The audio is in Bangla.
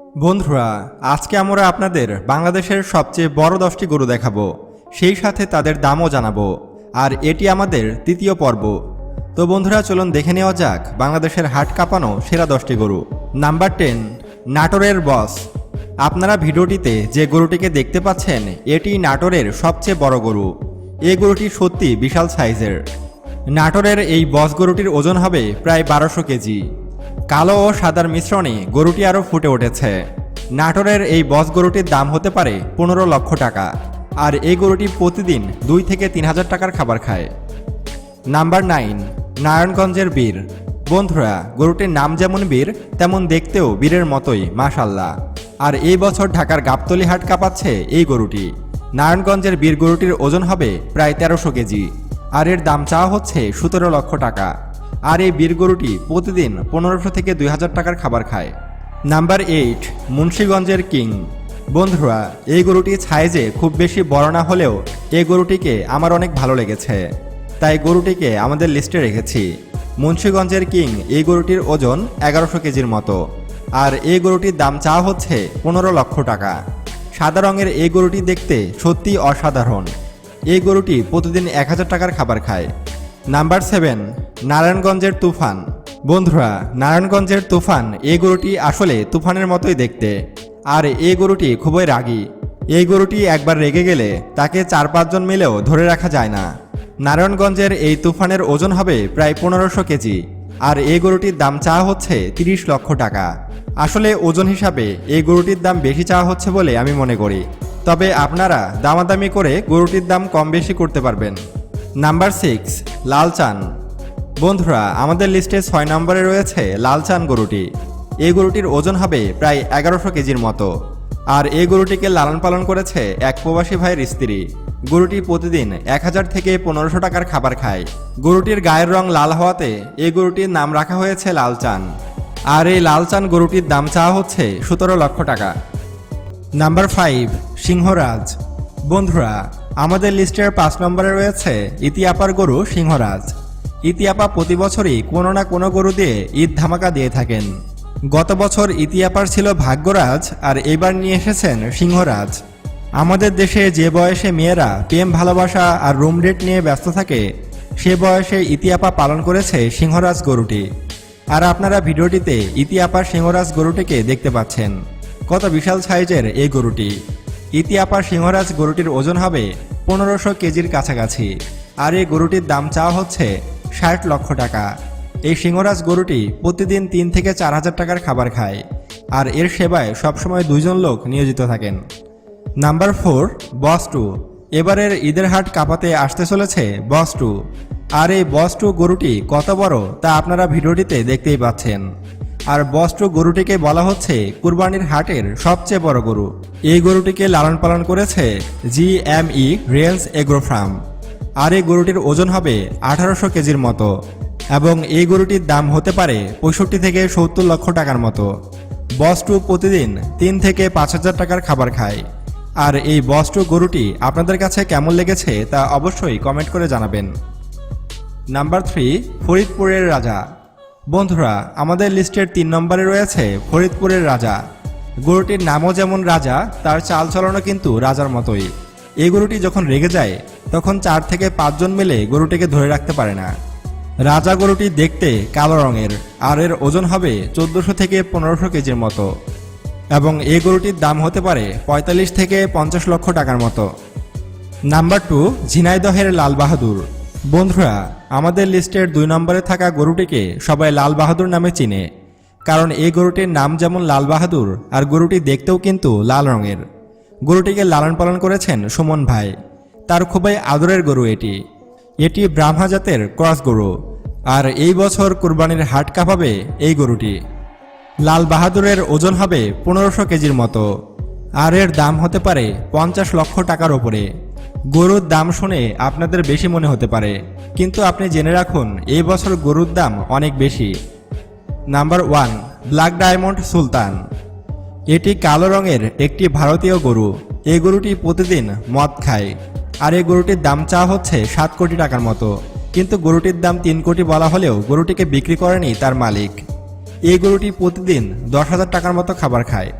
বন্ধুরা, আজকে আমরা আপনাদের বাংলাদেশের সবচেয়ে বড় দশটি গরু দেখাবো। সেই সাথে তাদের দামও জানাব। আর এটি আমাদের তৃতীয় পর্ব। তো বন্ধুরা, চলুন দেখে নেওয়া যাক বাংলাদেশের হাট কাঁপানো সেরা দশটি গরু। নাম্বার টেন, নাটোরের বস। আপনারা ভিডিওটিতে যে গরুটিকে দেখতে পাচ্ছেন, এটি নাটোরের সবচেয়ে বড় গরু। এ গরুটি সত্যি বিশাল সাইজের। নাটোরের এই বস গরুটির ওজন হবে প্রায় বারোশো কেজি। কালো ও সাদার মিশ্রণে গরুটি আরও ফুটে উঠেছে। নাটোরের এই বস গরুটির দাম হতে পারে পনেরো লক্ষ টাকা, আর এই গরুটি প্রতিদিন দুই থেকে তিন হাজার টাকার খাবার খায়। নাম্বার নাইন, নারায়ণগঞ্জের বীর। বন্ধুরা, গরুটির নাম যেমন বীর, তেমন দেখতেও বীরের মতোই মাশাল্লাহ আর এই বছর ঢাকার গাবতলি হাট কাঁপাচ্ছে এই গরুটি। নারায়ণগঞ্জের বীর গরুটির ওজন হবে প্রায় তেরোশো কেজি, আর এর দাম চাওয়া হচ্ছে সতেরো লক্ষ টাকা। আর এই বীর গরুটি প্রতিদিন পনেরোশো থেকে দুই হাজার টাকার খাবার খায়। নাম্বার এইট, মুন্সীগঞ্জের কিং। বন্ধুরা, এই গরুটি সাইজে খুব বেশি বড় না হলেও এই গরুটিকে আমার অনেক ভালো লেগেছে। তাই গরুটিকে আমাদের লিস্টে রেখেছি। মুন্সীগঞ্জের কিং এই গরুটির ওজন এগারোশো কেজির মতো। আর এই গরুটির দাম চা হচ্ছে পনেরো লক্ষ টাকা। সাদা রঙের এই গরুটি দেখতে সত্যি অসাধারণ। এই গরুটি প্রতিদিন এক হাজার টাকার খাবার খায়। নাম্বার সেভেন নারায়ণগঞ্জের তুফান। বন্ধুরা, নারায়ণগঞ্জের তুফান এই গরুটি আসলে তুফানের মতোই দেখতে। আর এই গরুটি খুবই রাগী। এই গরুটি একবার রেগে গেলে তাকে চার পাঁচজন মিলেও ধরে রাখা যায় না। নারায়ণগঞ্জের এই তুফানের ওজন হবে প্রায় পনেরোশো কেজি। আর এই গরুটির দাম চাওয়া হচ্ছে তিরিশ লক্ষ টাকা। আসলে ওজন হিসাবে এই গরুটির দাম বেশি চাওয়া হচ্ছে বলে আমি মনে করি। তবে আপনারা দামাদামি করে গরুটির দাম কম বেশি করতে পারবেন। Number six, Lalchan. বন্ধুরা, আমাদের লিস্টে ছয় নম্বরে রয়েছে লালচান গরুটি। এই গরুটির ওজন হবে প্রায় এগারোশো কেজির মতো। আর এই গরুটিকে লালন পালন করেছে এক প্রবাসী ভাইয়ের স্ত্রী। গরুটি প্রতিদিন এক হাজার থেকে পনেরোশো টাকার খাবার খায়। গরুটির গায়ের রং লাল হওয়াতে এই গরুটির নাম রাখা হয়েছে লালচান। আর এই লালচান গরুটির দাম চাওয়া হচ্ছে সতেরো লক্ষ টাকা। Number five, Singharaj. বন্ধুরা, আমাদের লিস্টের পাঁচ নম্বরে রয়েছে ইতিয়াপার গরু সিংহরাজ। ইতিয়াপা প্রতি বছরই কোনো না কোনো গরু দিয়ে ঈদ ধামাকা দিয়ে থাকেন। গত বছর ইতিয়াপার ছিল ভাগ্যরাজ আর এবার নিয়ে এসেছেন সিংহরাজ। আমাদের দেশে যে বয়সে মেয়েরা প্রেম, ভালোবাসা আর রুম রেট নিয়ে ব্যস্ত থাকে, সে বয়সে ইতিয়াপা পালন করেছে সিংহরাজ গরুটি। আর আপনারা ভিডিওটিতে ইতিয়াপার সিংহরাজ গরুটিকে দেখতে পাচ্ছেন। কত বিশাল সাইজের এই গরুটি। ইতিয়াপার সিংহরাজ গরুটির ওজন হবে পনেরোশো কেজির কাছাকাছি। আর এই গরুটির দাম চাওয়া হচ্ছে ষাট লক্ষ টাকা। এই সিংহরাজ গরুটি প্রতিদিন তিন থেকে চার হাজার টাকার খাবার খায় আর এর সেবায় সবসময় দুইজন লোক নিয়োজিত থাকেন। Number four, boss two. এবারের ঈদের হাট কাপাতে আসতে চলেছে বস টু। আর এই বস টু গরুটি কত বড় তা আপনারা ভিডিওটিতে দেখতেই পাচ্ছেন। আর বস টু গরুটিকে বলা হচ্ছে কুরবানির হাটের সবচেয়ে বড় গরু। এই গরুটিকে লালন পালন করেছে G M E range agro farm. আর এই গরুটির ওজন হবে আঠারোশো কেজির মতো এবং এই গরুটির দাম হতে পারে পঁয়ষট্টি থেকে সত্তর লক্ষ টাকার মতো। বস টু প্রতিদিন তিন থেকে পাঁচ হাজার টাকার খাবার খায়। আর এই বস টু গরুটি আপনাদের কাছে কেমন লেগেছে তা অবশ্যই কমেন্ট করে জানাবেন। নাম্বার থ্রি, ফরিদপুরের রাজা। বন্ধুরা, আমাদের লিস্টের তিন নম্বরে রয়েছে ফরিদপুরের রাজা। গরুটির নামও যেমন রাজা, তার চালচলনও কিন্তু রাজার মতোই। এই গরুটি যখন রেগে যায় তখন চার থেকে পাঁচজন মিলে গরুটিকে ধরে রাখতে পারে না। রাজা গরুটি দেখতে কালো রঙের, আর এর ওজন হবে চোদ্দোশো থেকে পনেরোশো কেজির মতো। এবং এই গরুটির দাম হতে পারে পঁয়তাল্লিশ থেকে পঞ্চাশ লক্ষ টাকার মতো। নাম্বার টু, ঝিনাইদহের লাল বাহাদুর। বন্ধুরা, আমাদের লিস্টের দুই নম্বরে থাকা গরুটিকে সবাই লাল বাহাদুর নামে চিনে। কারণ এই গরুটির নাম যেমন লাল বাহাদুর, আর গরুটি দেখতেও কিন্তু লাল রঙের। গরুটিকে লালন পালন করেছেন সুমন ভাই। তার খুবই আদরের গরু এটি। এটি ব্রাহ্মা জাতের ক্রস গরু। আর এই বছর কুরবানির হাট কাঁপাবে এই গরুটি। লাল বাহাদুরের ওজন হবে পনেরোশো কেজির মতো। আর এর দাম হতে পারে পঞ্চাশ লক্ষ টাকার ওপরে গরুর দাম শুনে আপনাদের বেশি মনে হতে পারে। কিন্তু আপনি জেনে রাখুন, এই বছর গরুর দাম অনেক বেশি। Number one, black diamond Sultan. এটি কালো রঙের একটি ভারতীয় গরু। এই গরুটি প্রতিদিন মদ খায়। আর এই গরুটির দাম চাওয়া হচ্ছে সাত কোটি টাকার মতো। কিন্তু গরুটির দাম তিন কোটি বলা হলেও গরুটিকে বিক্রি করেনি তার মালিক। এই গরুটি প্রতিদিন দশ হাজার টাকার মতো খাবার খায়।